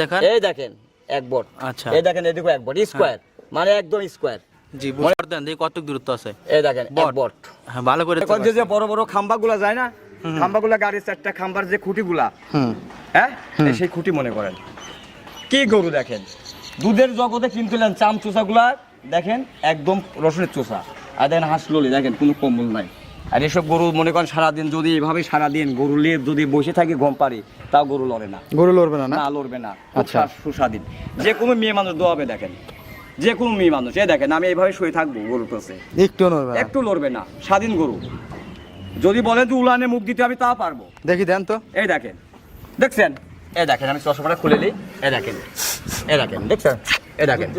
দেখান। এই দেখেন এক বট। আচ্ছা। এই দেখেন এদিকে এক বট স্কোয়ার। মানে একদম স্কোয়ার। জি বুঝতে দেন দেখি কত দূরত্ব আছে। এই দেখেন এক বট। বট। হ্যাঁ ভালো করে এখন যে যে বড় বড় খাম্বাগুলা যায় না খাম্বাগুলা গাড়ির চারটা খাম্বার যে খুঁটিগুলা হ্যাঁ সেই খুঁটি মনে করেন। কি গরু দেখেন? দুধের জগতে কিনছিলেন চাম চোষাগুলা দেখেন একদম রসুনের চোষা। আর দেখেন হাঁস ললি দেখেন কোনো কম্বল নাই। আর এসব গরু মনে করেন সারাদিন যদি এভাবে সারাদিন গরু নিয়ে যদি বসে থাকে গম পারি তাও গরু লড়ে না। গরু লড়বে না না? লড়বে না। আচ্ছা। সুস্বাদীন যে কোনো মেয়ে মানুষ দোয়াবে দেখেন। যে কোনো মেয়ে মানুষ এই দেখেন আমি এইভাবে শুয়ে থাকব গরুর কাছে। একটু নড়বে না। একটু লড়বে না স্বাধীন গরু। যদি বলেন যে উলানে মুখ দিতে আমি তা পারব। দেখি দেন তো। এই দেখেন। দেখছেন? এই দেখেন আমি চশমাটা খুলে দিই এই দেখেন। এই দেখেন দেখছেন? এই দেখেন।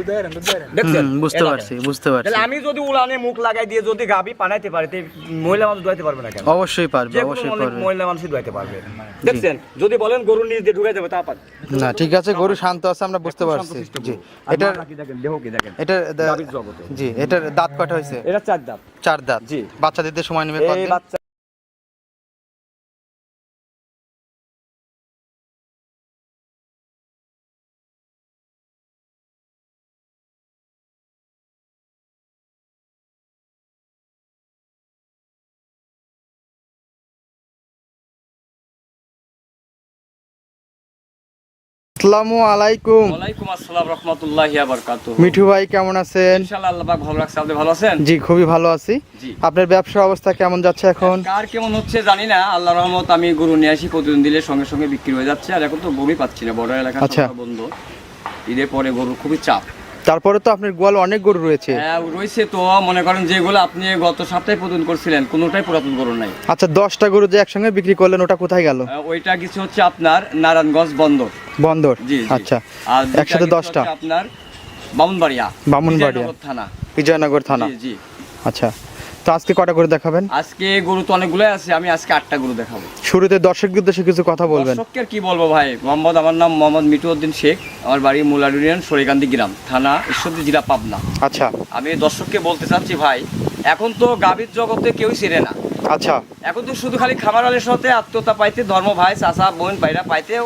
দেখছেন? বুঝতে পারছি বুঝতে পারছি। তাহলে আমি যদি উলানে মুখ লাগাই দিয়ে যদি গাবি পানাইতে পারি তো মহিলা মানুষ দোয়াইতে পারবে না কেন? অবশ্যই পারবে অবশ্যই পারবে। মহিলা মানুষই দোয়াইতে পারবে। দেখছেন? যদি বলেন গরু নিজ দিয়ে ঢুকে যাবে তা পারবে। না ঠিক আছে গরু শান্ত আছে আমরা বুঝতে পারছি। জি দেখেন? দেহ কি দেখেন। জি এটার দাঁত কয়টা হয়েছে? এটা চার দাঁত। চার দাঁত। জি। বাচ্চা দিতে সময় নেবে বাচ্চা আসসালামু আলাইকুম। ওয়ালাইকুম আসসালাম রাহমাতুল্লাহি ওয়া বারাকাতুহু। মিঠু ভাই কেমন আছেন? ইনশাআল্লাহ আল্লাহ পাক ভালো রাখছে। আপনি ভালো আছেন? জি খুবই ভালো আছি। আপনার ব্যবসা অবস্থা কেমন যাচ্ছে এখন? কার কেমন হচ্ছে জানি না। আল্লাহর রহমত আমি গরু নিয়ে আসি প্রতিদিন দিলে সঙ্গে সঙ্গে বিক্রি হয়ে যাচ্ছে। আর এখন তো গরুই পাচ্ছি না। বড় এলাকা আচ্ছা। বন্ধ। ঈদের পরে গরুর খুবই চাপ। তারপরে তো আপনার গোয়াল অনেক গরু রয়েছে। হ্যাঁ রয়েছে তো মনে করেন যেগুলো আপনি গত সপ্তাহে প্রদান করছিলেন কোনোটাই পুরাতন গরু নাই। আচ্ছা দশটা গরু যে একসঙ্গে বিক্রি করলেন ওটা কোথায় গেল? ওইটা কিছু হচ্ছে আপনার নারায়ণগঞ্জ বন্দর। বন্দর? জি। আচ্ছা। আর একসাথে দশটা? আপনার বামুনবাড়িয়া। বামুনবাড়িয়া। থানা। বিজয়নগর থানা। জি। আচ্ছা। তো আজকে কটা করে দেখাবেন? আজকে গরু তো অনেকগুলোই আছে আমি আজকে আটটা গরু দেখাবো। শুরুতে দর্শকদের উদ্দেশ্যে কিছু কথা বলবেন। দর্শককে আর কি বলব ভাই? মোহাম্মদ আমার নাম মোহাম্মদ মিটুউদ্দিন শেখ আমার বাড়ি মুলার ইউনিয়ন সরিকান্দি গ্রাম থানা ঈশ্বরদী জেলা পাবনা। আচ্ছা। আমি দর্শককে বলতে চাচ্ছি ভাই এখন তো গাভীর জগতে কেউই চেনে না। আচ্ছা। এখন তো শুধু খালি খামারালের সাথে আত্মীয়তা পাইতে ধর্ম ভাই চাচা বোন ভাইরা পাইতেও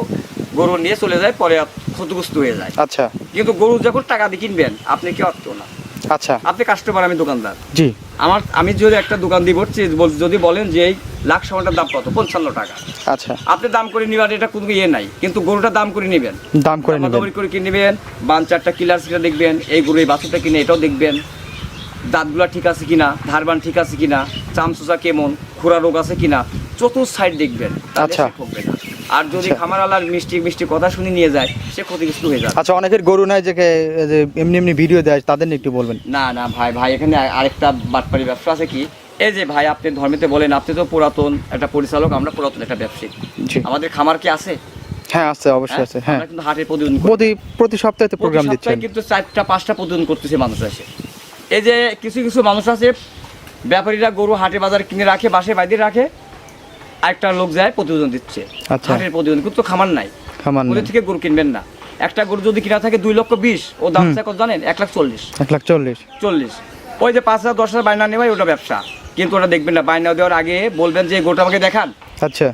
গরু নিয়ে চলে যায় পরে ক্ষতিগ্রস্ত হয়ে যায়। আচ্ছা। কিন্তু গরু যখন টাকা দিয়ে কিনবেন আপনি কি অর্থ না? আচ্ছা। আপনি কাস্টমার আমি দোকানদার। জি। আমার আমি যদি একটা দোকান দিব চে- বল- যদি বলেন যে এই লাখ সামানটার দাম কত? পঞ্চান্ন টাকা। আচ্ছা। আপনি দাম করে নিবেন এটা কোনো ইয়ে নাই। কিন্তু গরুটা দাম করে নেবেন। দাম করে নেবেন। করে কিনে নেবেন বান চারটা কিলার সেটা দেখবেন এই গরু এই বাছুরটা কিনে এটাও দেখবেন। দাঁতগুলা ঠিক আছে কিনা ধারবান ঠিক আছে কিনা চামচুচা কেমন খুরা রোগ আছে কিনা চতুর্থ সাইড দেখবেন। আচ্ছা। আর যদি আচ্ছা। খামার আলার মিষ্টি মিষ্টি কথা শুনে নিয়ে যায় সে ক্ষতিগ্রস্ত হয়ে যাবে। আচ্ছা অনেকের গরু নাই যে এমনি এমনি ভিডিও দেয় তাদের একটু বলবেন। না না ভাই ভাই এখানে আরেকটা বাটপাড়ি ব্যবসা আছে কি? এই যে ভাই আপনি ধর্মেতে বলেন আপনি তো পুরাতন একটা পরিচালক আমরা পুরাতন একটা ব্যবসায়ী। আমাদের খামার কি আছে? হ্যাঁ আছে অবশ্যই আছে হ্যাঁ। কিন্তু হাটের প্রতিদিন প্রতি প্রতি সপ্তাহে তো প্রোগ্রাম দিচ্ছেন। কিন্তু চারটা পাঁচটা প্রতিদিন করতেছে মানুষ আছে এই যে কিছু কিছু মানুষ আছে ব্যাপারীরা গরু হাটে বাজারে কিনে রাখে বাসে বাইরে রাখে আরেকটা লোক যায় প্রতিবেদন দিচ্ছে। আচ্ছা। হাটের প্রতিবেদন কিন্তু খামার নাই। খামার ওদের থেকে গরু কিনবেন না? একটা গরু যদি কিনা থাকে দুই লক্ষ বিশ ও দাম কত জানেন? এক লাখ চল্লিশ। এক লাখ চল্লিশ। চল্লিশ। ওই যে পাঁচ হাজার দশ হাজার বায়না নেওয়াই ওটা ব্যবসা। কিন্তু ওটা দেখবেন না বায়না দেওয়ার আগে বলবেন যে গরুটা আমাকে দেখান। আচ্ছা।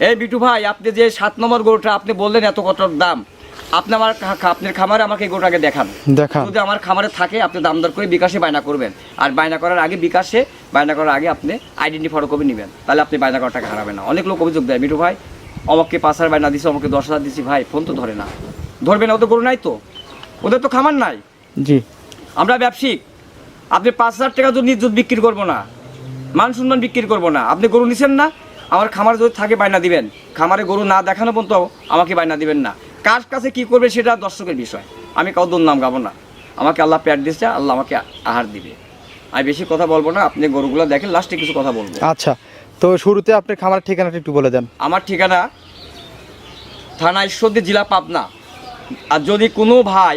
এই বিটু ভাই আপনি যে সাত নম্বর গরুটা আপনি বললেন এত কত দাম? আপনি আমার আপনার খামারে আমাকে এই গরুটাকে দেখান। দেখান। যদি আমার খামারে থাকে আপনি দাম দর করে বিকাশে বায়না করবেন। আর বায়না করার আগে বিকাশে বায়না করার আগে আপনি আইডেন্টি ফটো কপি নেবেন। তাহলে আপনি বায়না করার টাকা হারাবেন না। অনেক লোক অভিযোগ দেয় মিঠু ভাই আমাকে পাঁচ হাজার বায়না দিছে আমাকে দশ হাজার দিছি ভাই ফোন তো ধরে না। ধরবে না ওদের গরু নাই তো? ওদের তো খামার নাই? জি। আমরা ব্যবসায়িক। আপনি পাঁচ হাজার টাকা যদি নিজ বিক্রি করব না মান সম্মান বিক্রি করব না আপনি গরু নিছেন না? আমার খামার যদি থাকে বায়না দিবেন। খামারে গরু না দেখানো পর্যন্ত আমাকে বায়না দিবেন না। কার কাছে কি করবে সেটা দর্শকের বিষয়। আমি কাউ নাম গাবো না। আমাকে আল্লাহ প্যাট দিচ্ছে আল্লাহ আমাকে আহার দিবে। আমি বেশি কথা বলব না আপনি গরুগুলো দেখেন লাস্টে কিছু কথা বলব। আচ্ছা তো শুরুতে আপনি খামারের ঠিকানাটা একটু বলে দেন। আমার ঠিকানা থানা ঈশ্বরদী জেলা পাবনা। আর যদি কোনো ভাই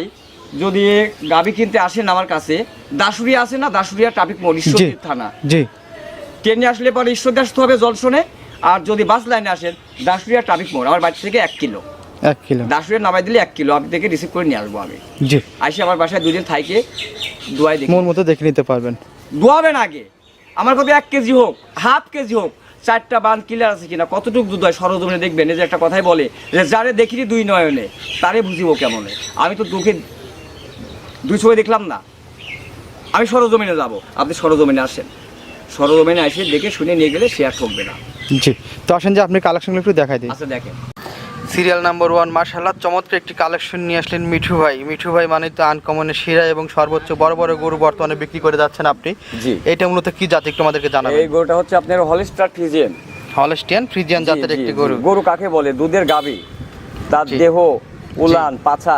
যদি গাবি কিনতে আসেন আমার কাছে দাসুরিয়া আছে না? দাসুরিয়া ট্রাফিক মোড় ঈশ্বরদী থানা। জি। ট্রেনে আসলে পরে ঈশ্বরদী আসতে হবে জলসনে আর যদি বাস লাইনে আসেন দাসুরিয়া ট্রাফিক মোড় আমার বাড়ি থেকে এক কিলো। এক কিলো। দাসুরিয়া নামাই দিলে এক কিলো আমি থেকে রিসিভ করে নিয়ে আসব আমি। জি। আসে আমার বাসায় দুদিন থাইকে দোয়াই দেখি। মন মতো দেখে নিতে পারবেন। দোয়াবেন আগে। আমার কত এক কেজি হোক হাফ কেজি হোক চারটা বান ক্লিয়ার আছে কিনা কতটুকু দুধ হয় সরজমিনে দেখবেন এই যে একটা কথাই বলে যে যারে দেখিনি দুই নয়নে তারে বুঝিব কেমনে। আমি তো দুঃখে দুই চোখে দেখলাম না। আমি সরজমিনে যাব আপনি সরজমিনে আসেন। সরজমিনে এসে দেখে শুনে নিয়ে গেলে সে আর ঠকবে না। জি। তো আসেন যে আপনি কালেকশনগুলো একটু দেখাই দিন আচ্ছা দেখেন। সিরিয়াল নাম্বার ওয়ান মার্শাল্লাহ চমৎকার একটি কালেকশন নিয়ে আসলেন মিঠু ভাই। মিঠু ভাই মানে তো আনকমনের শিরা এবং সর্বোচ্চ বড় বড় গরু বর্তমানে বিক্রি করে যাচ্ছেন আপনি। জি। এটা মূলত কি জাতি? একটু আমাদেরকে জানাবেন। এই গরুটা হচ্ছে আপনার হলিস্টার ফ্রিজিয়ান। হলিস্টিয়ান ফ্রিজিয়ান জাতের একটি গরু। গরু কাকে বলে? দুধের গাবি তার দেহ উলান পাছা।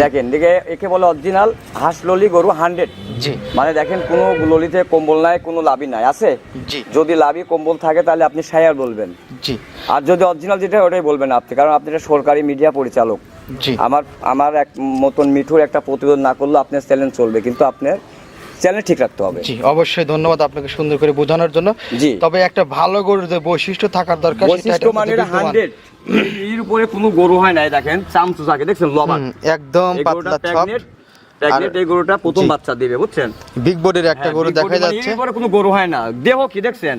দেখেন দেখে একে বলে অরিজিনাল হাঁসললি গরু হান্ড্রেড জি। মানে দেখেন কোনো ললিতে কম্বল নাই কোনো লাভই নাই আছে? জি। যদি লাভি কম্বল থাকে তাহলে আপনি সায়ার বলবেন। জি। আর যদি অরিজিনাল যেটা ওটাই বলবেন আপনি কারণ আপনি এটা সরকারি মিডিয়া পরিচালক। জি। আমার আমার এক মতন মিঠুর একটা প্রতিরোধ না করলে আপনার চ্যালেঞ্জ চলবে কিন্তু আপনার চ্যানেল ঠিক রাখতে হবে। জি অবশ্যই ধন্যবাদ আপনাকে সুন্দর করে বোঝানোর জন্য। জি। তবে একটা ভালো গরুর যে বৈশিষ্ট্য থাকার দরকার সেটা বৈশিষ্ট্য মানে। হান্ড্রেড এর উপরে কোনো গরু হয় নাই দেখেন চামচু থাকে দেখছেন হুম, একদম পাতলা ছপ। প্রেগনেন্ট প্রেগনেন্ট এই গরুটা প্রথম বাচ্চা দিবে বুঝছেন? বিগ বডির একটা হ্যাঁ, গরু দেখা মানে যাচ্ছে। এর কোনো গরু হয় না। দেহ কি দেখছেন?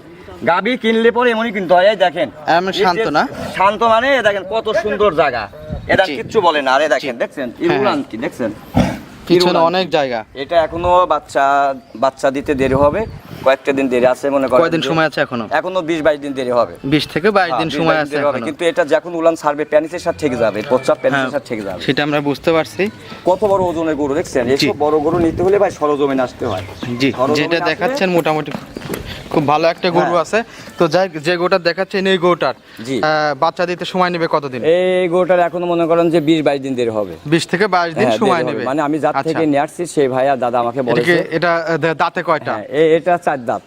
গাবি কিনলে পরে এমনই কিন্তু হয় এই দেখেন। এমন শান্ত না? শান্ত মানে দেখেন কত সুন্দর জায়গা। এটা কিচ্ছু বলে না। আরে দেখেন দেখছেন? ইরুলান কি দেখছেন? পিছনে অনেক জায়গা। এটা এখনও বাচ্চা বাচ্চা দিতে দেরি হবে। কয়েকটা দিন দেরি আছে মনে করেন কয়দিন সময় আছে এখনও? এখনও 20 22 দিন দেরি হবে। বিশ থেকে বাইশ দিন হ্যাঁ, সময় আছে এখনও। কিন্তু এটা যখন উলান ছাড়বে প্যানিসের সাথে ঠিক যাবে হ্যাঁ, প্যানিসের সাথে ঠিক যাবে। সেটা আমরা বুঝতে পারছি। কত বড় ওজনের গরু দেখছেন? এসব বড় গরু নিতে হলে ভাই সরজমে আসতে হয়। জি যেটা দেখাচ্ছেন মোটামুটি খুব ভালো একটা গরু হ্যাঁ। আছে। তো যাই যে গোটা দেখাচ্ছেন এই গোটার বাচ্চা দিতে সময় নেবে কতদিন? এই গোটার এখনও মনে করেন যে বিশ বাইশ দিন দেরি হবে। বিশ থেকে বাইশ দিন হ্যাঁ, সময় নেবে। মানে আমি যার আচ্ছা। থেকে নিয়ে আসছি সেই ভাইয়া দাদা আমাকে বলে বলেছে। এটা দাঁতে কয়টা? হ্যাঁ, এটা চার দাঁত।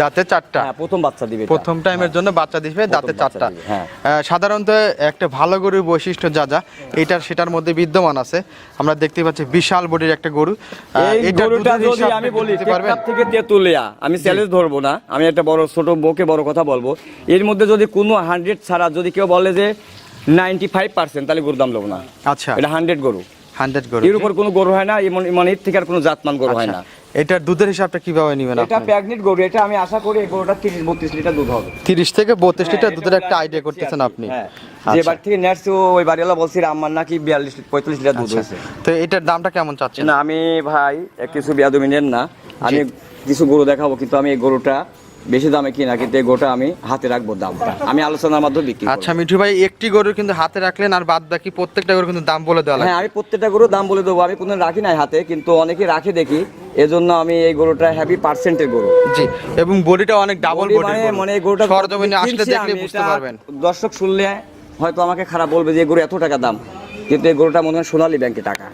দাঁতে চারটা। হ্যাঁ প্রথম বাচ্চা দিবে প্রথম টাইমের জন্য বাচ্চা দিবে দাঁতে চারটা। হ্যাঁ। সাধারণত একটা ভালো গরুর বৈশিষ্ট্য যা যা এটার সেটার মধ্যে বিদ্যমান আছে। আমরা দেখতে পাচ্ছি বিশাল বডির একটা গরু। গরুটা যদি আমি বলি থেকে তেতুলিয়া আমি চ্যালেঞ্জ ধরবো না আমি একটা বড় ছোট বউকে বড় কথা বলব। এর মধ্যে যদি কোনো হান্ড্রেড ছাড়া যদি কেউ বলে যে নাইনটি ফাইভ পার্সেন্ট তাহলে গরুর দাম নেব না। আচ্ছা। এটা হান্ড্রেড গরু। হান্ড্রেড গরু। এর উপর কোনো গরু হয় না এমন মানে এর থেকে আর কোনো জাতমান গরু হয় না। আচ্ছা, এটার দুধের হিসাবটা কীভাবে নেবেন এটা প্যাগনেট গরু এটা আমি আশা করি এই গরুটা তিরিশ বত্রিশ লিটার দুধ হবে। তিরিশ থেকে বত্রিশ লিটার হ্যাঁ, দুধের একটা আইডিয়া করতেছেন আপনি। হ্যাঁ। যে আচ্ছা, বাড়ি থেকে নেটছি ওই বাড়িওয়ালা বলছি আমার নাকি বিয়াল্লিশ পঁয়তাল্লিশ লিটার দুধ আচ্ছা। হয়েছে। তো এটার দামটা কেমন চাচ্ছেন? না আমি ভাই কিছু বিয়াদমি নেন না। আমি কিছু গরু দেখাবো কিন্তু আমি এই গরুটা বেশি দামে কিনা কিন্তু এই গরুটা আমি হাতে রাখব দামটা। আমি আলোচনার মাধ্যমে বিক্রি আচ্ছা মিঠু ভাই একটি গরু কিন্তু হাতে রাখলেন আর বাদ বাকি প্রত্যেকটা গরু কিন্তু দাম বলে দেওয়া হ্যাঁ আমি প্রত্যেকটা গরু দাম বলে দেবো। আমি কোনো রাখি নাই হাতে কিন্তু অনেকে রাখে দেখি। এজন্য আমি এই গরুটা হ্যাভি পার্সেন্টের গরু। জি এবং বডিটা অনেক ডাবল বডি মানে মানে এই গরুটা সরজমিনে আসলে দেখলে বুঝতে পারবেন। দর্শক শুনলে হয়তো আমাকে খারাপ বলবে যে গরু এত টাকা দাম? কিন্তু এই গরুটা মনে হয় সোনালী ব্যাংকে টাকা।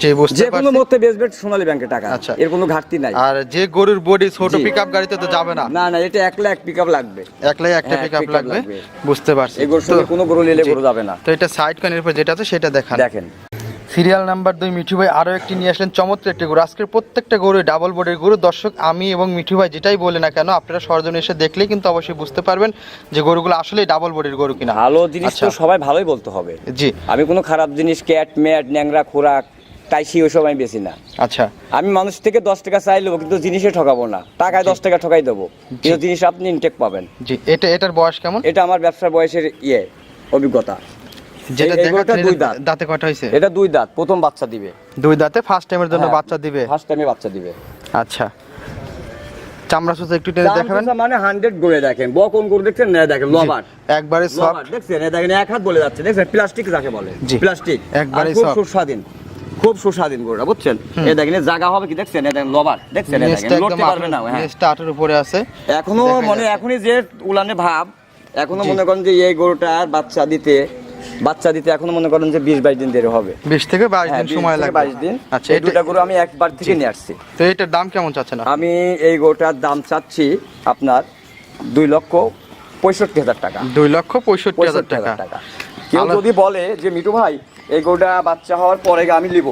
জি বুঝতে যে কোনো পারছি বেচবে সোনালী ব্যাংকে টাকা। আচ্ছা। এর কোনো ঘাটতি নাই। আর যে গরুর বডি ছোট পিকআপ গাড়িতে তো যাবে না। না না এটা এক লাখ পিক লাগবে একলাই একটা হ্যাঁ, পিকআপ লাগবে। লাগবে। বুঝতে পারছি। এই গরুর সঙ্গে কোনো গরু নিলে গরু যাবে না। তো এটা সাইড কানের উপর যেটা আছে সেটা দেখান। দেখেন। সিরিয়াল নাম্বার দুই মিঠু ভাই আরও একটি নিয়ে আসলেন। চমৎকার একটি গরু। আজকের প্রত্যেকটা গরু ডাবল বোর্ডের গরু। দর্শক আমি এবং মিঠু ভাই যেটাই বলে না কেন আপনারা সরজনে এসে দেখলেই কিন্তু অবশ্যই বুঝতে পারবেন যে গরুগুলো আসলে ডাবল বোর্ডের গরু কিনা। ভালো জিনিস তো আচ্ছা। সবাই ভালোই বলতে হবে। জি। আমি কোনো খারাপ জিনিস ক্যাট ম্যাট ন্যাংরা খোরাক টাইসি ওইসব আমি বেশি না। আচ্ছা। আমি মানুষ থেকে দশ টাকা চাই নেব কিন্তু জিনিসে ঠকাবো না। টাকায় দশ টাকা ঠকাই দেবো। কিন্তু জিনিস আপনি ইনটেক পাবেন। জি এটা এটার বয়স কেমন? এটা আমার ব্যবসার বয়সের ইয়ে অভিজ্ঞতা। যেটা দুই দাঁত। দাঁতে কয়টা হয়েছে? এটা দুই দাঁত প্রথম বাচ্চা দিবে। দুই দাঁতে ফার্স্ট টাইমের জন্য হ্যাঁ, বাচ্চা দিবে? ফার্স্ট টাইমে বাচ্চা দিবে। আচ্ছা। চামড়া সুতো একটু টেনে দেখাবেন? কত মানে গড়ে দেখেন। বকন গরু দেখছেন? না দেখেন লবার একবারে সফট দেখছেন? দেখেন এক হাত বলে যাচ্ছে। দেখছেন? প্লাস্টিক যাকে বলে। প্লাস্টিক। soft। সুস্বাদীন খুব সুস্বাদীন গরুটা বুঝছেন? এই দেখেন জায়গা হবে কি দেখছেন? এই দেখেন লবার দেখছেন? এই দেখেন লড়তে পারবে না হ্যাঁ। নেসটা আটের উপরে আছে। এখনও মানে এখনই যে উলানে ভাব এখনও মনে করেন যে এই গরুটার বাচ্চা দিতে বাচ্চা দিতে এখনও মনে করেন যে বিশ বাইশ দিন দেরি হবে। বিশ থেকে বাইশ হ্যাঁ দিন সময় লাগবে। বাইশ দিন। আচ্ছা এই দুটা গরু আমি একবার থেকে নিয়ে আসছি। তো এটার দাম কেমন চাচ্ছেন? আমি এই গরুটার দাম চাচ্ছি আপনার দুই লক্ষ পঁয়ষট্টি হাজার টাকা। দুই লক্ষ পঁয়ষট্টি হাজার টাকা। কেউ যদি বলে যে মিটু ভাই এই গরুটা বাচ্চা হওয়ার পরে আমি নিব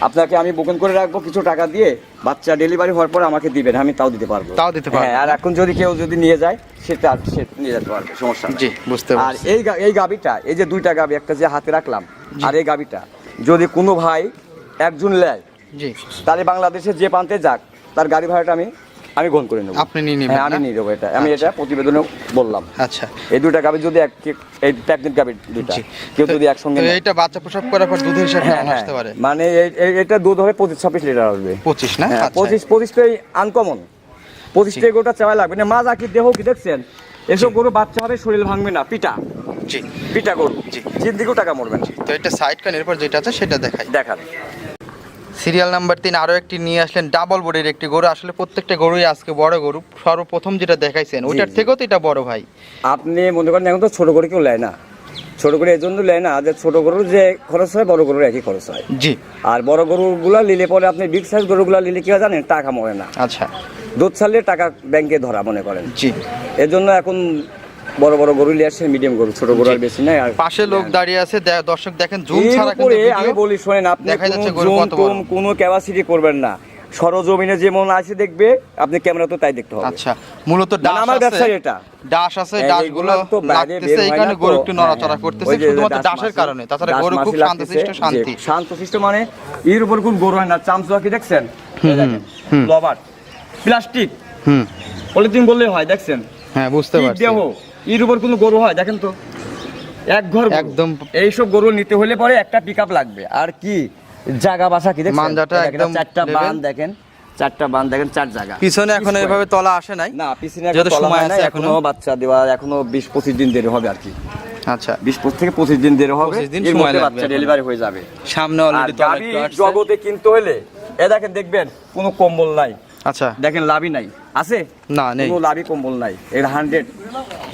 আপনাকে আমি বুকিং করে রাখব কিছু টাকা দিয়ে বাচ্চা ডেলিভারি হওয়ার পরে আমাকে দিবেন আমি তাও দিতে পারব। তাও দিতে পারবেন। হ্যাঁ আর এখন যদি কেউ যদি নিয়ে যায় সেটা সে নিয়ে যেতে পারবে সমস্যা জি বুঝতে আর এই এই গাবিটা এই যে দুইটা গাবি একটা যে হাতে রাখলাম আর এই গাবিটা যদি কোনো ভাই একজন নেয় জি। তাহলে বাংলাদেশে যে প্রান্তে যাক তার গাড়ি ভাড়াটা আমি আমি গ্রহণ করে নেব। আপনি নিয়ে নেবেন, হ্যাঁ আমি? নিয়ে নেব এটা। আমি এটা প্রতিবেদনে বললাম। আচ্ছা। এই দুটা গাভি যদি এক এই প্যাকেট গাভি দুটা কেউ যদি একসঙ্গে এইটা বাচ্চা প্রসব করার পর দুধের হিসাবে হ্যাঁ হ্যাঁ। আসতে পারে? মানে এটা দুধ হবে পঁচিশ ছাব্বিশ লিটার আসবে। পঁচিশ না? আচ্ছা। পঁচিশ পঁচিশটাই আনকমন পঁচিশটা গোটা চাওয়া লাগবে। না মাছ আঁকি দেহ কি দেখছেন? এসব গরু বাচ্চা হবে শরীর ভাঙবে না। পিটা জি। পিটা গরু। জি। জিন্দিকেও টাকা মরবেন তো এটা সাইড কান এরপর যেটা আছে সেটা দেখাই। দেখান। সিরিয়াল নাম্বার তিন আরও একটি নিয়ে আসলেন ডাবল বডির একটি গরু। আসলে প্রত্যেকটা গরুই আজকে বড় গরু। সর্বপ্রথম যেটা দেখাইছেন ওইটার থেকেও তো এটা বড় ভাই। আপনি মনে করেন এখন তো ছোট করে কেউ নেয় না। ছোট গরু এই জন্য নেয় না যে ছোট গরুর যে খরচ হয় বড় গরুর একই খরচ হয়। জি। আর বড় গরুগুলা নিলে পরে আপনি বিগ সাইজ গরুগুলা নিলে কি হয় জানেন? টাকা মরে না। আচ্ছা। দুধ ছাড়লে টাকা ব্যাংকে ধরা মনে করেন। জি। এর জন্য এখন বড় বড় গরু নিয়ে আসছে মিডিয়াম গরু ছোট গরু আর বেশি নাই আর পাশে লোক দাঁড়িয়ে আছে দর্শক দেখেন জুম ছাড়া কিন্তু আমি বলি শোনেন আপনি জুম। কোনো ক্যাপাসিটি করবেন না। সরজমিনে যেমন আছে দেখবে আপনি ক্যামেরা তো তাই দেখতে হবে। আচ্ছা মূলত মানে ডাস আমার ব্যবসা এটা। ডাস আছে হ্যাঁ, ডাস এইগুলো গুলো তো বাইরে বের হয় না গরু একটু হ্যাঁ, নড়াচড়া হ্যাঁ। করতেছে শুধুমাত্র ডাসের কারণে তাছাড়া গরু খুব শান্তশিষ্ট শান্তি। শান্তশিষ্ট মানে এর উপর কোন গরু হয় না। চামচুয়া কি দেখছেন। লবার। প্লাস্টিক। হুম। পলিথিন বললেই হয় দেখছেন? হ্যাঁ বুঝতে পারছি। এর উপর কোনো গরু হয়? দেখেন তো। এক ঘর একদম। এইসব গরু নিতে হলে পরে একটা পিক লাগবে। আর কি? জায়গা বাসা কি দেখেন, একদম চারটা বান দেখেন চারটা বান দেখেন চার জায়গা। পিছনে এখন এভাবে তলা আসে নাই? না পিছনে তলা সময় আছে এখনও। বাচ্চা দেওয়া এখনও বিশ পঁচিশ দিন দেরি হবে আর কি। আচ্ছা। বিশ থেকে পঁচিশ দিন দেরি হবে এর মধ্যে বাচ্চা ডেলিভারি হয়ে যাবে। সামনে অলরেডি জগতে কিনতে হলে এ দেখেন দেখবেন কোনো কম্বল নাই। আচ্ছা। দেখেন লাভই নাই। আছে? না নেই। কোনো লাভই কম্বল নাই। এর হান্ড্রেড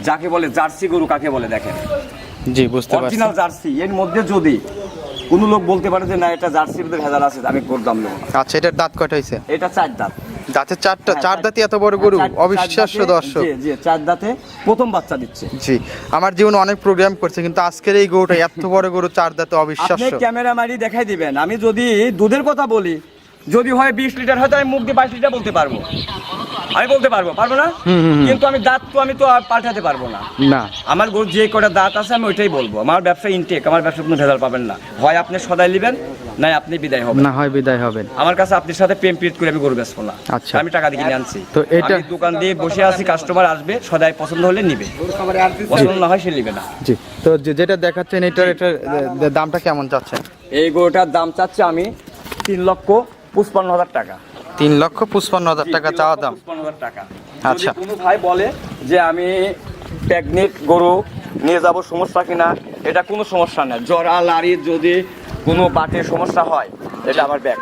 যাকে বলে জার্সি গরু কাকে বলে দেখেন? জি বুঝতে পারছি। অরিজিনাল জার্সি এর মধ্যে যদি কোনো লোক বলতে পারে যে না এটা জার্সির মধ্যে ভেজাল আছে আমি গরুর দাম নেব না। আচ্ছা এটার দাঁত কয়টা হয়েছে এটা চার দাঁত। দাঁতের চারটা হ্যাঁ, চার দাঁতই এত বড় গরু অবিশ্বাস্য দর্শক। জি, জি চার দাঁতে প্রথম বাচ্চা দিচ্ছে। জি আমার জীবনে অনেক প্রোগ্রাম করছে কিন্তু আজকের এই গরুটা এত বড় গরু চার দাঁতে অবিশ্বাস্য। আপনি ক্যামেরা মারি দেখাই দিবেন। আমি যদি দুধের কথা বলি যদি হয় বিশ লিটার হয়তো আমি মুখ দিয়ে বাইশ লিটার বলতে পারব। আমি বলতে পারব পারব না। কিন্তু আমি দাঁত তো আমি তো পাল্টাতে পারব না। না। আমার গরু যে কটা দাঁত আছে আমি ওইটাই বলব। আমার ব্যবসা ইনটেক আমার ব্যবসা কোনো ভেজাল পাবেন না। হয় আপনি সদাই নেবেন নাই আপনি বিদায় হবেন। না হয় বিদায় হবেন। আমার কাছে আপনার সাথে প্রেম প্রীত করে আমি গরু বেচবো না। আচ্ছা। আমি টাকা দিয়ে আনছি। তো এটা- দোকান দিয়ে বসে আছি কাস্টমার আসবে সদাই পছন্দ হলে নিবে। পছন্দ না হয় সে নিবে না। জি। তো যেটা দেখাচ্ছেন এটার এটার দামটা কেমন চাচ্ছেন? এই গরুটার দাম চাচ্ছে আমি তিন লক্ষ পঁচপান্ন হাজার টাকা। তিন লক্ষ পঁচপান্ন হাজার টাকা চাওয়া দাম। পঁচপান্ন হাজার টাকা। আচ্ছা। যদি কোনো ভাই বলে যে আমি প্রেগনেন্ট গরু নিয়ে যাব সমস্যা কিনা এটা কোনো সমস্যা নেই জরা লাড়ির যদি কোনো বাটের সমস্যা হয় এটা আমার ব্যাগ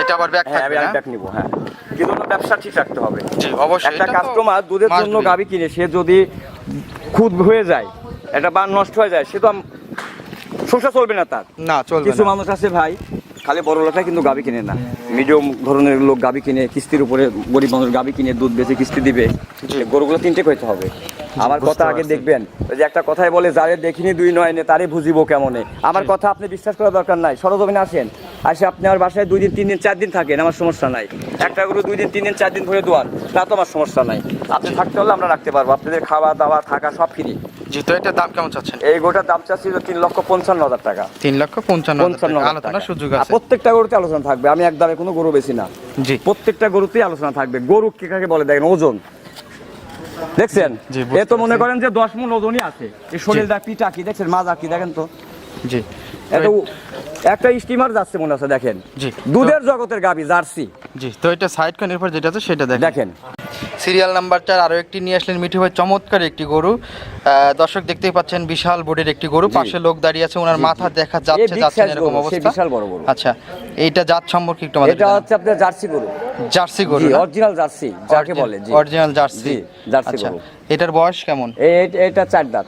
এটা আবার ব্যাগ হ্যাঁ আমি ব্যাগ নিবো হ্যাঁ। কিন্তু ব্যবসা ঠিক রাখতে হবে। অবশ্যই। একটা কাস্টমার দুধের জন্য গাবি কিনে সে যদি খুদ হয়ে যায় একটা বান নষ্ট হয়ে যায় সে তো সংসার চলবে না তার। না চলবে কিছু মানুষ আছে ভাই খালি বড় লোকরা কিন্তু গাবি কিনে না। মিডিয়াম ধরনের লোক গাবি কিনে কিস্তির উপরে গরিব মানুষ গাবি কিনে দুধ বেচে কিস্তি দিবে গরুগুলো তিনটে হইতে হবে। আমার কথা আগে দেখবেন ওই যে একটা কথাই বলে যারে দেখিনি দুই নয় নে তারে বুঝিব কেমনে? আমার কথা আপনি বিশ্বাস করার দরকার নাই। সরজমিনে আসেন আসে আপনি আমার বাসায় দুই দিন তিন দিন চার দিন থাকেন আমার সমস্যা নাই। একটা গরু দুই দিন তিন দিন চার দিন ধরে দোয়ান তা তো আমার সমস্যা নাই। আপনি থাকতে হলে আমরা রাখতে পারব। আপনাদের খাওয়া দাওয়া থাকা সব ফ্রি জি তো এটার দাম কেমন চাচ্ছেন? এই গোটার দাম চাচ্ছিল তিন লক্ষ পঞ্চান্ন হাজার টাকা। তিন লক্ষ পঞ্চান্ন হাজার পঞ্চান্ন আলোচনার সুযোগ আছে। প্রত্যেকটা গরুতে আলোচনা থাকবে। আমি কোনো গরু বেশি না। জি। প্রত্যেকটা গরুতেই আলোচনা থাকবে। গরু কে কাকে বলে? দেখেন ওজন। দেখছেন? এ তো মনে করেন যে দশ মন ওজনই আছে। এই শরীরটা পিটা কি? দেখছেন মাজা কি? দেখেন তো। জি। এত একটা স্টিমার যাচ্ছে মনে আছে দেখেন। জি। দুধের জগতের গাবি জার্সি। জি তো এটা সাইড কান এরপর যেটা আছে সেটা দেখেন। দেখেন। সিরিয়াল নাম্বার চার আরও একটি নিয়ে আসলেন মিঠু ভাই চমৎকার একটি গরু। দর্শক দেখতেই পাচ্ছেন বিশাল বোর্ডের একটি গরু। পাশে লোক দাঁড়িয়ে আছে ওনার মাথা দেখা যাচ্ছে যাচ্ছে এরকম অবস্থা। বিশাল বড় গরু। আচ্ছা এইটা জাত সম্পর্কে একটু আমাদের এটা হচ্ছে আপনার জার্সি গরু। জার্সি গরু অরিজিনাল জার্সি যাকে বলে জি। Original jersey. জার্সি আচ্ছা গরু। এটার বয়স কেমন? এটা চার দাঁত।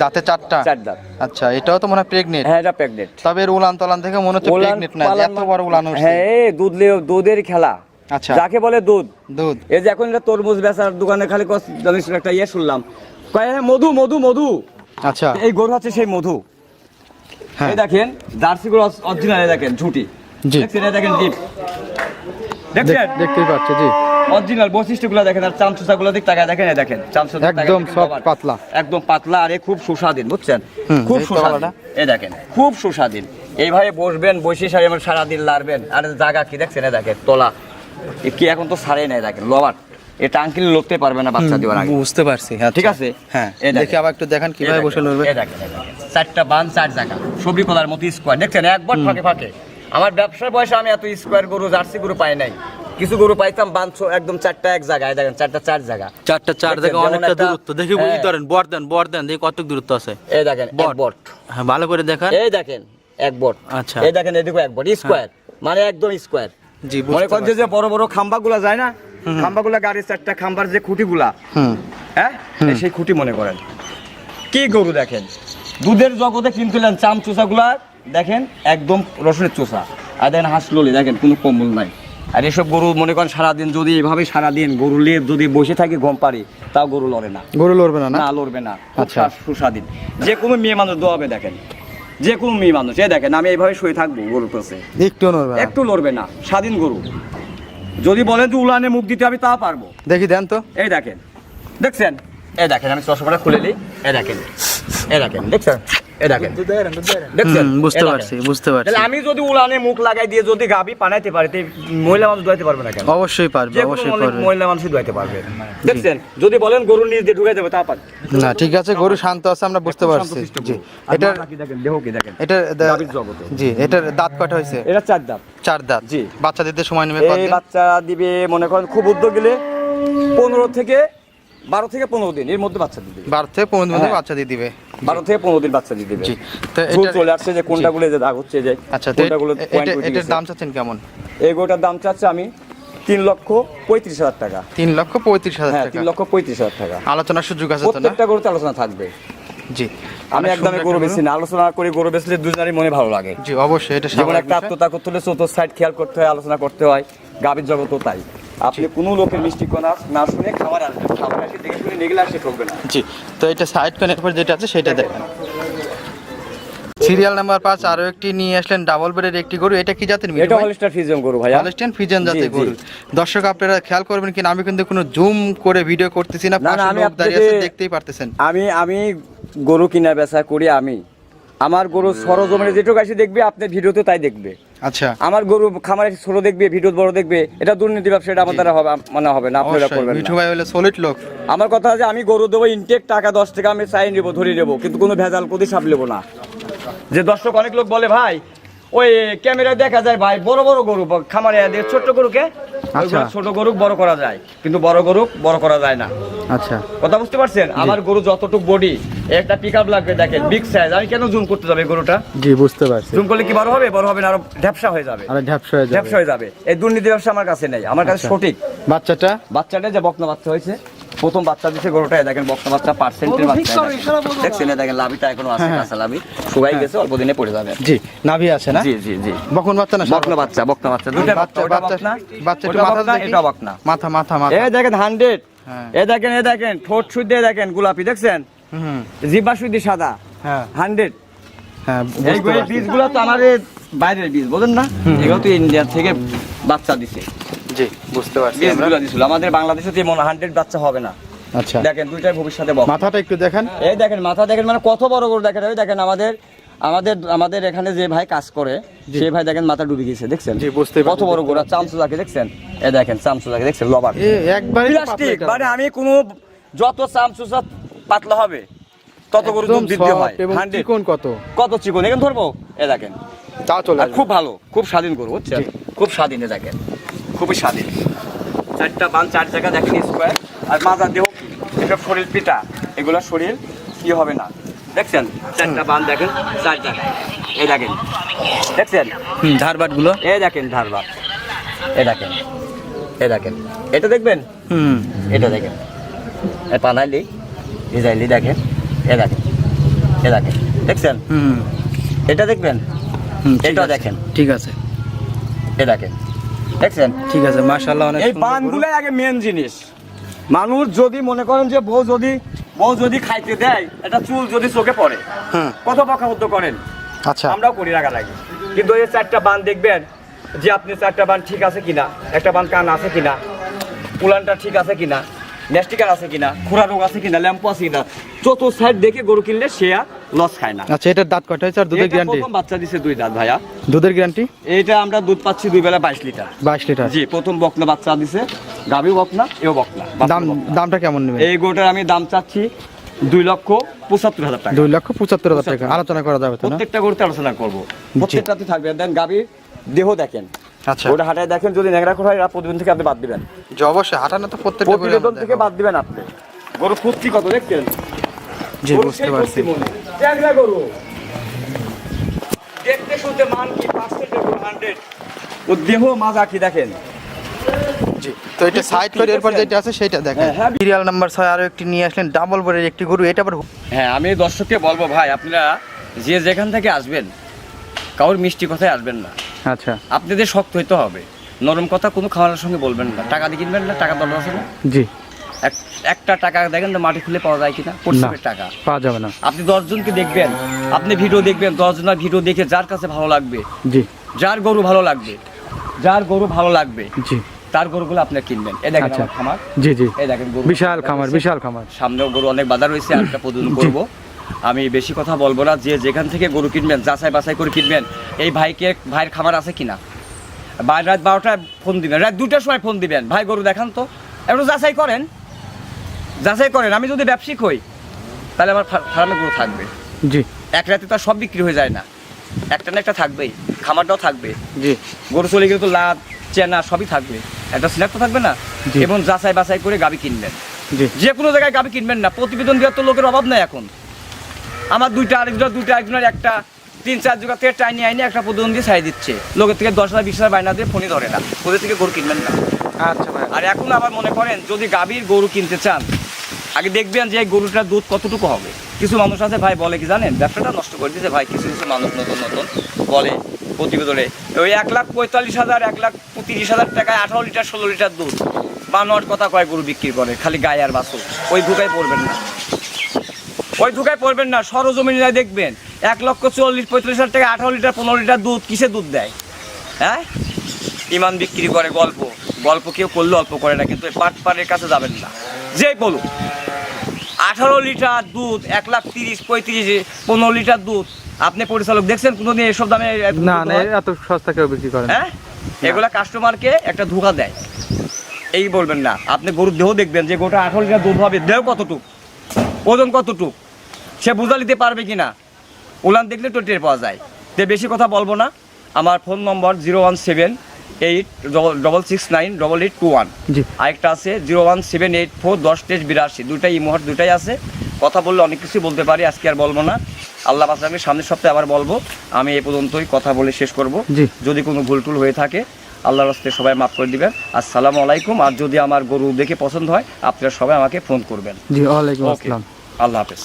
দাঁতে চারটা? চার দাঁত। আচ্ছা এটাও তো মনে হয় প্রেগনেন্ট হ্যাঁ এটা প্রেগনেন্ট তবে এর উলান তলান থেকে মনে হচ্ছে প্রেগনেন্ট না এত বড় উলান উঠছে হ্যাঁ দুধ দুধের খেলা। আচ্ছা। যাকে বলে দুধ। দুধ। এই যে এখন এটা তরমুজ বেচার দোকানে খালি জানিস একটা ইয়ে শুনলাম। কয় মধু মধু মধু। আচ্ছা। এই গরু হচ্ছে সেই মধু। হ্যাঁ। এই দেখেন জার্সি গরু অরিজিনাল দেখেন ঝুটি। দেখছেন? দেখেন ডিপ। দেখছেন? দেখতেই পাচ্ছি জি। অরিজিনাল বৈশিষ্ট্যগুলো দেখেন আর দিক তাকায় দেখেন এই দেখেন। চামচুচা একদম soft, পাতলা। একদম পাতলা আর খুব সুস্বাদু বুঝছেন? খুব এই তো সুস্বাদু ভালোটা। এই দেখেন খুব সুস্বাদু এইভাবে বসবেন বসে সারি আমার সারাদিন লাড়বেন। আর জায়গা কি দেখছেন? এই দেখেন তোলা। কি এখন তো সারে নাই দেখেন লবার এটা আঙ্কেল লড়তে পারবে না বাচ্চা দেওয়ার আগে। বুঝতে পারছি হ্যাঁ ঠিক আছে? হ্যাঁ দেখি আবার একটু দেখান কীভাবে বসে লড়বে। চারটা বান চার জায়গা সবরি কলার মতো স্কোয়ার দেখছেন একবার ফাঁকে ফাঁকে। আমার ব্যবসার বয়সে আমি এত স্কোয়ার গরু জার্সি গরু পাই নাই। কিছু গরু পাইতাম বান একদম চারটা এক জায়গায়। দেখেন চারটা চার জায়গা। চারটা চার যেমন অনেকটা দূরত্ব। দেখি বুঝি হ্যাঁ। ধরেন বর দেন দেন দেখি কতটুক দূরত্ব আছে। এই দেখেন বট। বট। হ্যাঁ ভালো করে দেখান। এই দেখেন এক বট। আচ্ছা। এই দেখেন এদিকে এক বট। স্কোয়ার মানে একদম স্কোয়ার মনে করেন যে বড় বড় খাম্বাগুলা যায় না? খাম্বাগুলা গাড়ির চারটা খাম্বার যে খুঁটিগুলা হ্যাঁ? সেই খুঁটি মনে করেন। কি গরু দেখেন? দুধের জগতে কিনছিলেন চাম চোষাগুলা দেখেন একদম রসুনের চোষা। আর দেখেন হাঁসললি দেখেন কোনো কম্বল নাই। আর এসব গরু মনে করেন সারাদিন যদি এভাবে সারাদিন গরু নিয়ে যদি বসে থাকি গম পারি তাও গরু লড়ে না। গরু লড়বে না না? লড়বে না। আচ্ছা। আচ্ছা সুস্বাদীন যে কোনো মেয়ে মানুষ দোয়াবে দেখেন। যে কোনো মেয়ে মানুষ এ দেখেন আমি এইভাবে শুয়ে থাকব গরুর কাছে। একটু নড়বে না। একটু লড়বে না স্বাধীন গরু। যদি বলেন যে উলানে মুখ দিতে আমি তা পারব। দেখি দেন তো। এই দেখেন দেখছেন? এই দেখেন আমি চশমাটা খুলে দিই এই দেখেন এই দেখেন দেখছেন? দেখেন বুঝতে পারছি বুঝতে পারছি। আমি যদি উলানে মুখ লাগাই দিয়ে যদি গাবি পানাইতে পারি মহিলা মানুষ দোয়াইতে পারবে না কেন? অবশ্যই পারবে অবশ্যই পারবে। মহিলা মানুষই দোয়াইতে পারবে। দেখছেন? যদি বলেন গরুর নিজ দিয়ে ঢুকাই দেবে তা পারবে। না ঠিক আছে গরু শান্ত আছে আমরা বুঝতে পারছি। জি। গরু। আর এটার মাথা কি দেখেন? দেহ কি দেখেন? এটার দা- জগতে। জি এটার দাঁত কটা হয়েছে? এটা চার দাম চার দাঁত। জি। বাচ্চা দিতে সময় নেবে এই বাচ্চা দিবে মনে করেন খুব উদ্যোগ গেলে পনেরো থেকে বারো থেকে পনেরো দিন এর মধ্যে বাচ্চা দিবে। বারো থেকে পনেরো দিন হ্যাঁ। বাচ্চা দিয়ে দিবে। বারো থেকে পনেরো দিন বাচ্চা দিয়ে দিবে। জি তো এটা চলে আসছে যে কোনটা গুলো যে দাগ হচ্ছে যে আচ্ছা তো কোনটা গুলো এ- point এটা- উঠে এটার দাম চাচ্ছেন কেমন? এই গোটার দাম চাচ্ছে আমি তিন লক্ষ পঁয়ত্রিশ হাজার টাকা। তিন লক্ষ পঁয়ত্রিশ হাজার হ্যাঁ টাকা। তিন লক্ষ পঁয়ত্রিশ হাজার টাকা। আলোচনার সুযোগ আছে প্রত্যেকটা গরুতে আলোচনা থাকবে। জি। আমি একদমই গরু বেশি না আলোচনা করে গরু বেচলে দুজনেরই মনে ভালো লাগে। জি অবশ্যই এটা যেমন একটা আত্মতা করতে হলে চতুর্থ সাইড খেয়াল করতে হয় আলোচনা করতে হয় গাভীর জগতও তাই। আপনি কোনো লোকের মিষ্টি কোনা না শুনে খাবার খাবার আসে দেখে শুনে নিগলে আসে ঠকবে না। জি তো এটা সাইড পর যেটা আছে সেটা দেখেন। সিরিয়াল নাম্বার পাঁচ আরও একটি নিয়ে আসলেন ডাবল বেডের একটি গরু। এটা কি জাতের এটা হলিস্টার ফিজিয়াম গরু ভাইয়া। হলস্টিয়ান ফিজিয়ান জাতের। গরু। দর্শক আপনারা খেয়াল করবেন কিনা আমি কিন্তু কোনো জুম করে ভিডিও করতেছি না। পাশে আমি লোক দাঁড়িয়ে আছে দেখতেই পারতেছেন। আমি আমি গরু কিনা বেচা করি আমি। আমার গরু সরজমিনে যেটুকু আসে দেখবে আপনার ভিডিওতে তাই দেখবে। আচ্ছা। আমার গরু খামারে ছোট দেখবে ভিডিও বড় দেখবে এটা দুর্নীতি ব্যবসা এটা আমার দ্বারা হবে মানে হবে না আপনারা করবেন মিঠু ভাই হলো সলিড লোক। আমার কথা আছে আমি গরু দেবো ইনটেক টাকা দশ টাকা আমি চাই নেব ধরে নেব কিন্তু কোনো ভেজাল কোথায় সাপ নেব না। যে দর্শক অনেক লোক বলে ভাই ওই ক্যামেরায় দেখা যায় ভাই বড় বড় গরু খামারে ছোট্ট গরুকে আচ্ছা। ছোট গরু বড় করা যায় কিন্তু বড় গরু বড় করা যায় না। আচ্ছা। কথা বুঝতে পারছেন? আমার গরু যতটুকু বডি একটা পিক আপ লাগবে দেখেন বিগ সাইজ আমি কেন জুম করতে যাবে গরুটা? জি বুঝতে পারছি। জুম করলে কি বড় হবে? বড় হবে না আরও ঢ্যাপসা হয়ে যাবে। আরে ঝাপসা হয়ে ঢ্যাপসা হয়ে যাবে। এই দুর্নীতি ব্যবসা আমার কাছে নেই। আমার কাছে আচ্ছা। সঠিক। বাচ্চাটা? বাচ্চাটা যে বকনা বাচ্চা হয়েছে প্রথম বাচ্চা দিছে গরুটা দেখেন বকনা বাচ্চা পার্সেন্টের বাচ্চা দেখেন। দেখছেন দেখেন লাভিটা এখনও আছে হ্যাঁ, কাঁচা লাভি শুকাই গেছে অল্প দিনে পড়ে যাবে। জি নাভি আছে না? জি জি জি। বকন বাচ্চা না বকনা বাচ্চা বকনা বাচ্চা দুইটা বাচ্চা বাচ্চা বাচ্চা বাচ্চা একটু মাথা দেখি। এটা বকনা। মাথা মাথা মাথা। এই দেখেন হান্ড্রেড হ্যাঁ। এ দেখেন এ দেখেন ঠোঁট সুদ্ধে দেখেন গোলাপি দেখছেন? হুম। জিব্বা সুদ্ধি সাদা। হ্যাঁ। হান্ড্রেড হ্যাঁ এই। বীজগুলো তো আমাদের বাইরের বীজ বোঝেন না? এগুলো তো ইন্ডিয়া থেকে বাচ্চা দিছে। জি বুঝতে পারছি আমরা। দিছিল। আমাদের বাংলাদেশে হান্ড্রেড বাচ্চা হবে না। আচ্ছা। দেখেন দুইটাই ভবিষ্যতে বক মাথাটা একটু দেখেন। এই দেখেন মাথা দেখেন মানে কত বড় গরু দেখেন। ওই দেখেন আমাদের আমাদের আমাদের এখানে যে ভাই কাজ করে সেই ভাই দেখেন মাথা ডুবে গেছে দেখছেন? জি, বুঝতে কত বড় গরু। আর চামচু যাকে দেখছেন? এই দেখেন চামচু যাকে দেখছেন লবার। এ একবারে প্লাস্টিক মানে আমি কোনো যত চামচু পাতলা হবে তত গরু দুধ বৃদ্ধি হয়। চিকন কত? কত চিকন? এখানে ধরবো? এ দেখেন। তা চলে খুব ভালো খুব স্বাধীন গরু বুঝছেন? খুব স্বাধীন এ দেখেন। খুবই স্বাধীন। চারটা বান চার জায়গা দেখেন স্কোয়ার আর মাজা দেহ এটা শরীর পিটা এগুলো শরীর কি হবে না? দেখছেন? চারটা বান দেখেন চার জায়গায়। এই দেখেন। দেখছেন? হুম ধারবাটগুলো এই দেখেন ধারবার এ দেখেন। এ দেখেন। এটা দেখবেন? হুম। এটা দেখেন। এ পানাইলি ভিজাইলি দেখেন। এ দেখেন। এ দেখেন। দেখছেন? হুম। এটা দেখবেন? হুম, ঠিক দেখেন। ঠিক আছে। এ দেখেন। দেখছেন? ঠিক আছে মাশাআল্লাহ অনেক এই পানগুলাই আগে মেন জিনিস। মানুষ যদি মনে করেন যে বউ যদি বউ যদি খাইতে দেয় এটা চুল যদি চোখে পড়ে হুম কত বকাবদ্ধ করেন? আচ্ছা। আমরাও করি রাখা লাগে কিন্তু এই চারটা বান দেখবেন যে আপনি চারটা বান ঠিক আছে কিনা একটা বান কান আছে কিনা উলানটা ঠিক আছে কিনা নেস্টিকার আছে কিনা খুরা রোগ আছে কিনা ল্যাম্পো আছে কিনা চতুর সাইড দেখে গরু কিনলে সে আর লস খায় না। আচ্ছা এটার দাঁত কয়টা হয়েছে আর দুধের এটা গ্যারান্টি প্রথম বাচ্চা দিছে দুই দাঁত ভাইয়া। দুধের গ্যারান্টি এইটা আমরা দুধ পাচ্ছি দুই বেলা বাইশ লিটার। বাইশ লিটার। জি প্রথম বকনা বাচ্চা দিছে। গাভীও বকনা এও বকনা দাম দামটা কেমন নেবেন? এই গোটার আমি দাম চাচ্ছি দুই লক্ষ পঁচাত্তর হাজার টাকা। দুই লক্ষ পঁচাত্তর হাজার টাকা। আলোচনা করা যাবে প্রত্যেকটা গরুতে আলোচনা করব। প্রত্যেকটাতে থাকবে। দেন গাভীর দেহ দেখেন। আচ্ছা। ওটা হাটায় দেখেন যদি ন্যাংরা করা হয় প্রতিদিন থেকে আপনি বাদ দিবেন। যে অবশ্যই। হাঁটানো তো প্রত্যেকটা গরুই প্রতিবেদন থেকে বাদ দিবেন আপনি। গরু কুর্তি কত দেখছেন? জি বুঝতে পারছি। মনে। গরু। দেখতে শুনতে মান কি? হান্ড্রেড ও দেহ মাজা কি দেখেন? জি তো এটা সাইড করে এরপর যেটা আছে সেটা দেখেন। হ্যাঁ, হ্যাঁ। সিরিয়াল নাম্বার ছয় আরও একটি নিয়ে আসলেন ডাবল বোর্ডের একটি গরু। এটা আবার হ্যাঁ আমি দর্শককে বলব ভাই আপনারা যে যেখান থেকে আসবেন কারোর মিষ্টি কথায় আসবেন না। আচ্ছা। আপনাদের শক্ত হইতে হবে। নরম কথা কোনো খাওয়ানোর সঙ্গে বলবেন না। টাকা দিয়ে কিনবেন না টাকা দরকার আছে না? জি। একটা টাকা দেখেন তো মাটি খুলে পাওয়া যায় কিনা? পরিশ্রমের টাকা। পাওয়া যাবে না। আপনি দশজনকে দেখবেন আপনি ভিডিও দেখবেন দশজনের ভিডিও দেখে যার কাছে ভালো লাগবে জি। যার গরু ভালো লাগবে যার গরু ভালো লাগবে জি। তার গরুগুলো আপনি কিনবেন। এই দেখেন আচ্ছা। আমার খামার। জি জি। এই দেখেন গরু। বিশাল খামার বিশাল খামার। সামনেও গরু অনেক বাজার রয়েছে একটা প্রতিদিন করব। আমি বেশি কথা বলব না যে যেখান থেকে গরু কিনবেন যাচাই বাছাই করে কিনবেন এই ভাইকে ভাইয়ের খামার আছে কিনা? রাত বারোটায় ফোন দিবেন রাত দুটার সময় ফোন দিবেন। ভাই গরু দেখান তো। একটু যাচাই করেন। যাচাই করেন আমি যদি ব্যবসায়িক হই তাহলে আমার ফার্মে গরু থাকবে। জি। এক রাতে তো সব বিক্রি হয়ে যায় না। একটা না একটা থাকবেই খামারটাও থাকবে। জি। গরু চলে গেলে তো লাভ চেনা সবই থাকবে। একটা সিনাক তো থাকবে না। এবং যাচাই বাছাই করে গাবি কিনবেন। যে কোনো জায়গায় গাবি কিনবেন না। প্রতিবেদন দেওয়ার তো লোকের অভাব নাই এখন। আমার দুইটা আরেকজনের দুইটা আরেকজনের একটা তিন চার জায়গা থেকে টাইনি আইনি একটা প্রতিবেদন দিয়ে ছাড়িয়ে দিচ্ছে। লোকের থেকে দশ হাজার বিশ হাজার বায়না দিয়ে ফোনই ধরে না। ওদের থেকে গরু কিনবেন না? আচ্ছা আর এখন আবার মনে করেন যদি গাভীর গরু কিনতে চান আগে দেখবেন যে গরুটার দুধ কতটুকু হবে। কিছু মানুষ আছে, ভাই, বলে কি জানেন? ব্যবসাটা নষ্ট করে দিয়েছে, ভাই, কিছু কিছু মানুষ নতুন নতুন বলে প্রতিবেদনে। ওই এক লাখ পঁয়তাল্লিশ হাজার, এক লাখ তিরিশ হাজার টাকায় আঠারো লিটার, ষোলো লিটার দুধ বানোয়ার কথা কয় গরু বিক্রি করে, খালি গায়ে আর বাসু ওই ধুকায় পড়বেন না। ওই ধুকায় পড়বেন না, সরজমিনে দেখবেন, এক লক্ষ চল্লিশ পঁয়তাল্লিশ হাজার টাকা আঠারো লিটার, পনেরো লিটার দুধ কিসে দুধ দেয়? হ্যাঁ? ইমান বিক্রি করে গল্প। গল্প কেউ করলে অল্প করে না কিন্তু পাট পাড়ের কাছে যাবেন না। যে বলুন আঠারো লিটার দুধ এক লাখ তিরিশ পঁয়ত্রিশ পনেরো লিটার দুধ। আপনি পরিচালক দেখছেন কোনোদিন এসব দামে না এত সস্তা কেউ বিক্রি করে হ্যাঁ? এগুলা কাস্টমারকে একটা ধোকা দেয়। এই বলবেন না আপনি গরুর দেহ দেখবেন যে গোটা আঠারো লিটার দুধ হবে দেহ কতটুক? ওজন কতটুক? সে বুঝা নিতে পারবে কি না উলান দেখলে তো টের পাওয়া যায়। তে বেশি কথা বলব না। আমার phone number zero one seven eight double six nine double eight two one জি। আরেকটা আছে zero one seven eight four দশ তেইশ বিরাশি। দুইটাই ইমোহার দুইটাই আছে। কথা বললে অনেক কিছু বলতে পারি আজকে আর বলব না। আল্লাহ আমি সামনের সপ্তাহে আবার বলব আমি এই পর্যন্তই কথা বলে শেষ করব। জি। যদি কোনো ভুল টুল হয়ে থাকে আল্লাহর রাস্তে সবাই মাফ করে দিবেন। আসসালামু আলাইকুম। আর যদি আমার গরু দেখে পছন্দ হয় আপনারা সবাই আমাকে ফোন করবেন। জি ওয়ালাইকুম আসসালাম। আল্লাহ হাফেজ।